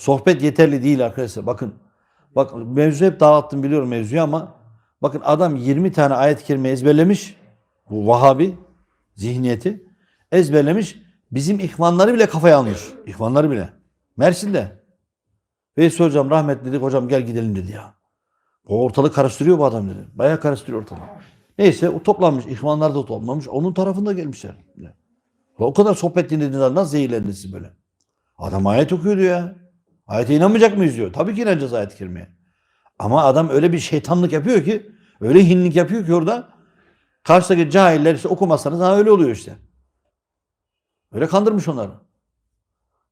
Sohbet yeterli değil arkadaşlar. Bakın. Bak mevzu hep dağıttım biliyorum mevzuyu ama bakın adam 20 tane ayet-i kerime ezberlemiş. Bu Vahabi zihniyeti ezberlemiş. Bizim ihvanları bile kafaya almış. İhvanları bile. Mersin'de. Veysel hocam rahmetli dedik hocam gel gidelim dedi ya. O ortalık karıştırıyor bu adam dedi. Bayağı karıştırıyor ortalığı. Neyse o toplanmış. İhvanlar da toplanmış. Onun tarafında gelmişler. O kadar sohbet dinlediğinizde nasıl zehirlendiniz böyle? Adam ayet okuyordu ya. Ayete inanmayacak mıyız diyor. Tabii ki inanacağız ayet-i kerimeye. Ama adam öyle bir şeytanlık yapıyor ki, öyle hinlik yapıyor ki orada karşıdaki cahiller işte okumazsanız ha öyle oluyor işte. Öyle kandırmış onları.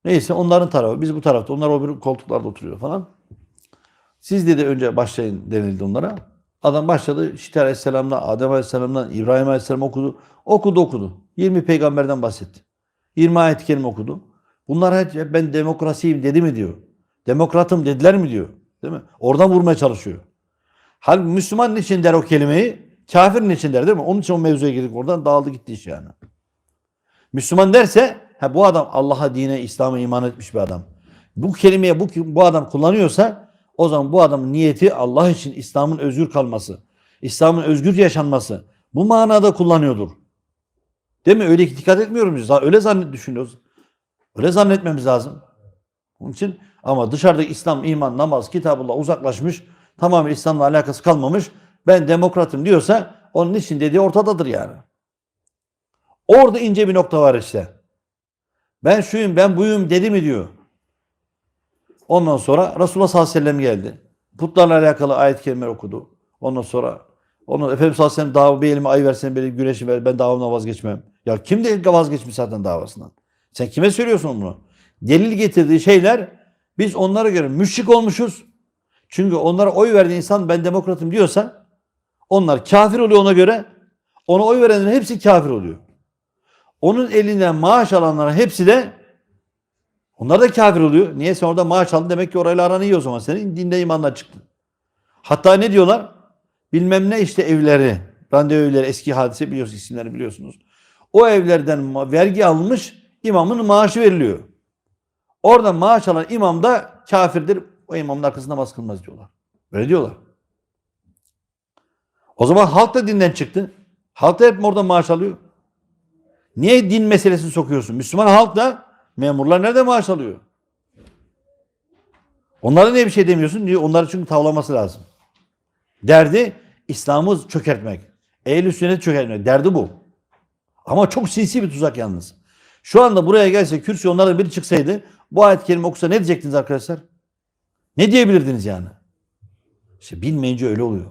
Neyse onların tarafı, biz bu tarafta, onlar o bir koltuklarda oturuyor falan. Siz dedi önce başlayın denildi onlara. Adam başladı. Şiter Aleyhisselam'dan, Adem Aleyhisselam'dan, İbrahim Aleyhisselam okudu. Okudu okudu. 20 peygamberden bahsetti. 20 ayet-i okudu. Bunlar hep ben demokrasiyim dedi mi diyor. Demokratım dediler mi diyor. Değil mi? Oradan vurmaya çalışıyor. Halbuki Müslüman için der o kelimeyi? Kafir için der değil mi? Onun için o mevzuya girdik oradan dağıldı gitti iş yani. Müslüman derse ha bu adam Allah'a, dine, İslam'a iman etmiş bir adam. Bu kelimeyi bu, bu adam kullanıyorsa o zaman bu adamın niyeti Allah için İslam'ın özgür kalması, İslam'ın özgür yaşanması. Bu manada kullanıyordur. Değil mi? Öyle dikkat etmiyoruz. Öyle zannet düşünüyoruz. Öyle zannetmemiz lazım. Onun için ama dışarıda İslam, iman, namaz, kitabullah uzaklaşmış. Tamamen İslam'la alakası kalmamış. Ben demokratım diyorsa onun için dediği ortadadır yani. Orada ince bir nokta var işte. Ben şuyum, ben buyum dedi mi diyor. Ondan sonra Resulullah sallallahu aleyhi ve sellem geldi. Putlarla alakalı ayet-i kerimeler okudu. Ondan sonra onu Efendimiz sallallahu aleyhi ve sellem dava bir elime ay versen benim güneşi ver ben davamdan vazgeçmem. Ya kim de vazgeçmiş zaten davasından? Sen kime söylüyorsun bunu? Delil getirdiği şeyler biz onlara göre müşrik olmuşuz. Çünkü onlara oy verdiği insan ben demokratım diyorsa onlar kafir oluyor ona göre. Ona oy verenlerin hepsi kafir oluyor. Onun elinden maaş alanların hepsi de onlar da kafir oluyor. Niye sen orada maaş aldın demek ki orayla aran iyi o zaman. Senin dinde imandan çıktın. Hatta ne diyorlar? Bilmem ne işte evleri, randevu evleri eski hadise biliyorsunuz isimlerini biliyorsunuz. O evlerden vergi almış imamın maaşı veriliyor. Orada maaş alan imam da kafirdir. O imamın arkasında namaz kılmaz diyorlar. Öyle diyorlar. O zaman halk da dinden çıktı. Halk da hep mi orada maaş alıyor? Niye din meselesini sokuyorsun? Müslüman halk da memurlar nerede maaş alıyor? Onlara niye bir şey demiyorsun? Niye? Onları çünkü tavlaması lazım. Derdi İslam'ı çökertmek. Ehl-i sünneti çökertmek. Derdi bu. Ama çok sinsi bir tuzak yalnız. Şu anda buraya gelse kürsü onlardan biri çıksaydı bu ayet-i kerime okusa ne diyecektiniz arkadaşlar? Ne diyebilirdiniz yani? İşte bilmeyince öyle oluyor.